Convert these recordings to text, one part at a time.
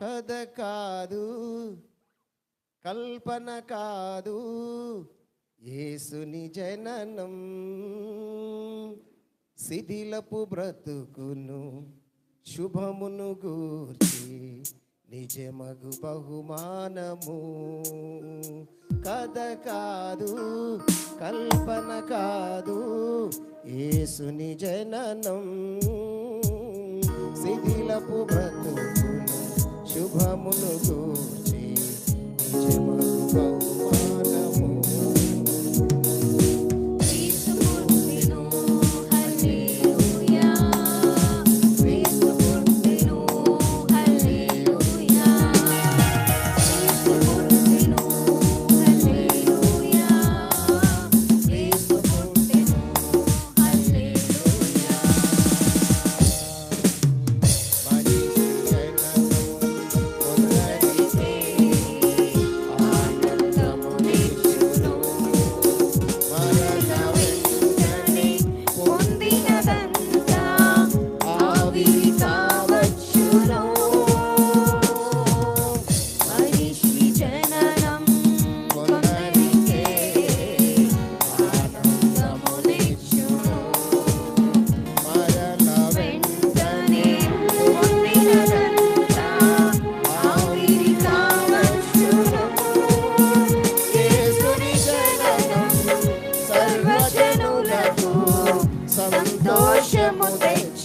కథ కాదు కల్పన కాదు యేసుని జననం శిథిలపు బ్రతుకును శుభమును గూర్చి నిజమగు బహుమానము. కథ కాదు కల్పన కాదు యేసుని జననం శిథిలపు బ్రతుకును సంతోషము తెచ్చెను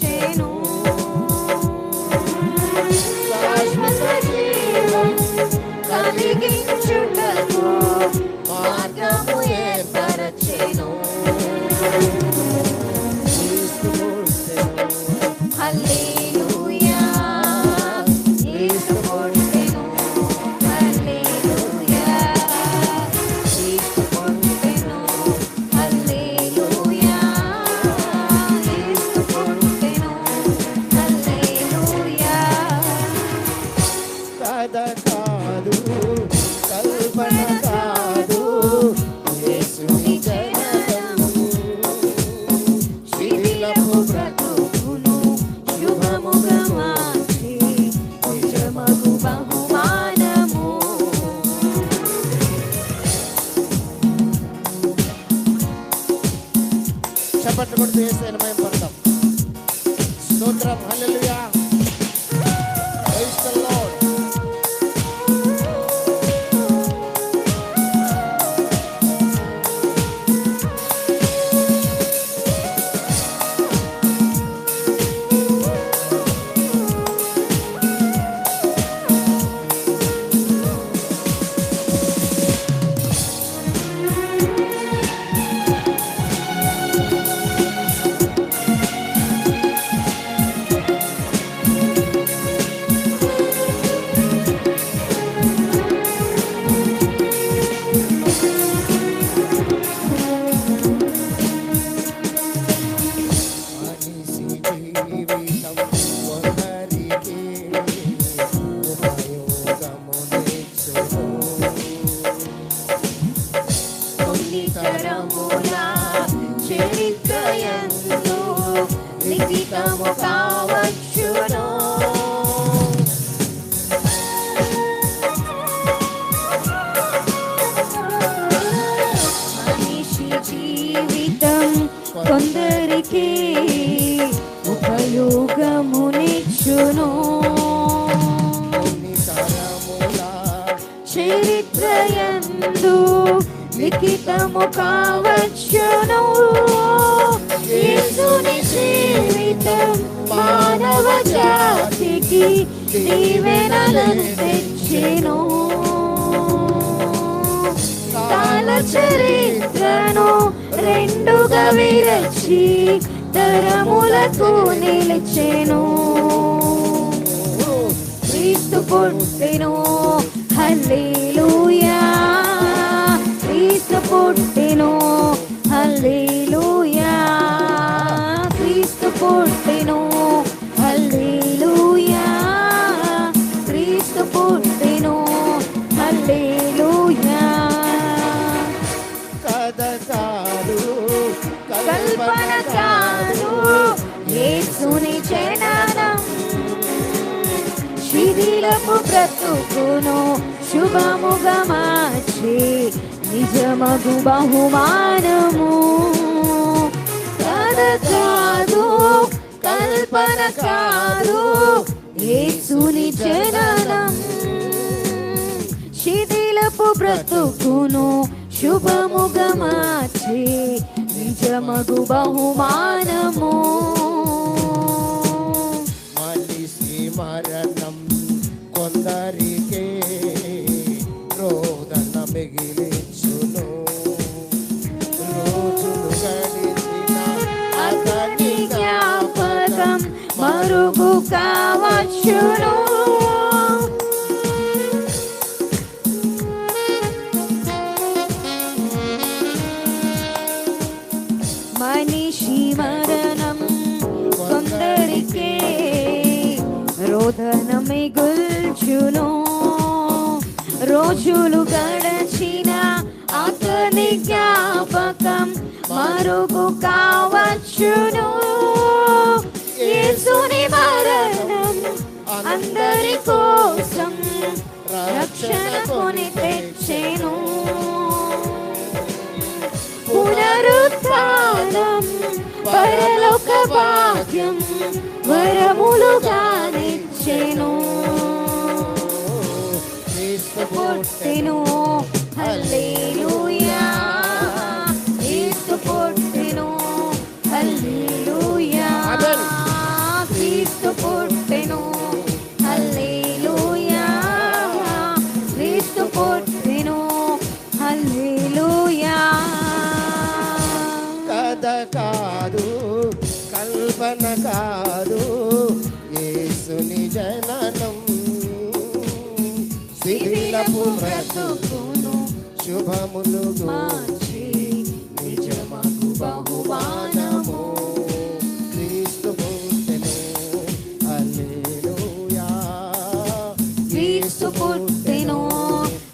చప్పట్లు కొడుతూ వేసే మయం పడతాం స్తోత్రం హల్లెలూయా తరముల చరిత్రయందు లిఖితము కావచ్చును. మనిషి జీవితం కొందరికి ఉపయోగమునిచ్చును. చరిత్రయందు లిఖితము కావచ్చును. యేసుని జీవితం మానవ జాతికి దీవెనలను తెచ్చెను. కాల చరిత్రను రెండుగా విరచి తరములకు నిలిచెను. క్రీస్తు పుట్టెను హల్లెలూయా. కల్పన కాదు యేసుని జననం శిథిల శిథిలపు బ్రతుకును శుభముగా మార్చి నిజమగు బహుమానము. కథ కాదు కల్పన కాదు యేసుని జననం శిథిలపు బ్రతుకును శుభముగా మార్చి నిజమగు బహుమానము మనిషి మరణం కొందరికే రోదన మిగిలించును. రోజులు గడిచిన అతని జ్ఞాపకం మరుగు కావచ్చును. మిగుల్చును రోజులు గడచిన అతని జ్ఞాపకం మరుగు కావచ్చును. యేసుని మరణం అందరి కోసం రక్షణ కొని తెచ్చెను. పునరుత్థానం పరలోక భాగ్యం కల్పన కాదు. యేసుని జననం శిథిలపు బ్రతుకు బ్రతుకును శుభములు మార్చి నిజమగు బహుమానము. క్రీస్తు పుట్టెను. హల్లెలూయా. క్రీస్తు పుట్టెను.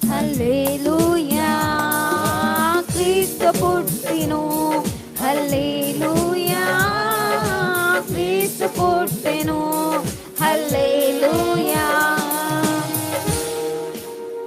హల్లెలూయా. క్రీస్తు పుట్టెను. హల్లెలూయా.